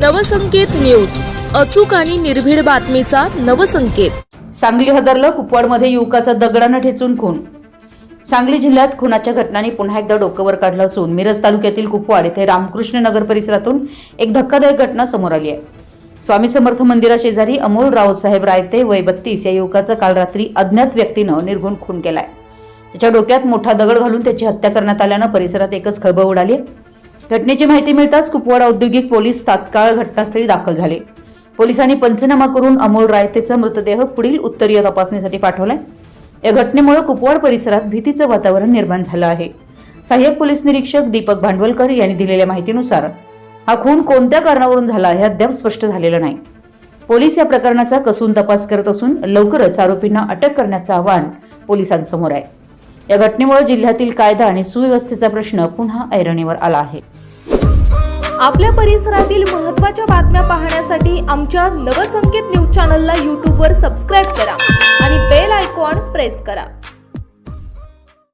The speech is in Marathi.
नवसंकेत न्यूज. अचूक आणि निर्भीड बातमीचा नवसंकेत. सांगली हदरलं कुपवाडमध्ये युवकाचा दगडानं ठेचून खून. सांगली जिल्ह्यात खुनाच्या घटनांनी पुन्हा एकदा डोकंवर काढलं असून मिरज तालुक्यातील कुपवाड येथे रामकृष्ण नगर परिसरातून एक धक्कादायक घटना समोर आली आहे. स्वामी समर्थ मंदिराशेजारी अमोल रावसाहेब रायते वय बत्तीस या युवकाचा काल रात्री अज्ञात व्यक्तीनं निर्गुण खून केलाय. त्याच्या डोक्यात मोठा दगड घालून त्याची हत्या करण्यात आल्यानं परिसरात एकच खळबळ उडाली घटनेची माहिती मिळताच कुपवाडा औद्योगिक पोलीस तात्काळ घटनास्थळी दाखल झाले. पोलिसांनी पंचनामा करून अमोल रायतेचा मृतदेह पुढील उत्तरीय तपासणीसाठी पाठवलाय. या घटनेमुळे कुपवाड परिसरात भीतीचं वातावरण निर्माण झालं आहे. सहाय्यक पोलीस निरीक्षक दीपक भांडवलकर यांनी दिलेल्या माहितीनुसार हा खून कोणत्या कारणावरून झाला हे अद्याप स्पष्ट झालेलं नाही. पोलीस या प्रकरणाचा कसून तपास करत असून लवकरच आरोपींना अटक करण्याचं आवाहन पोलिसांसमोर आहे. या घटनेमुळे जिल्ह्यातील कायदा आणि सुव्यवस्थेचा प्रश्न पुन्हा ऐरणीवर आला आहे. आपल्या परिसरातील महत्त्वाच्या बातम्या पाहण्यासाठी आमच्या नवसंकेत न्यूज चॅनलला यूट्यूबवर सबस्क्राईब करा आणि बेल आयकॉन प्रेस करा.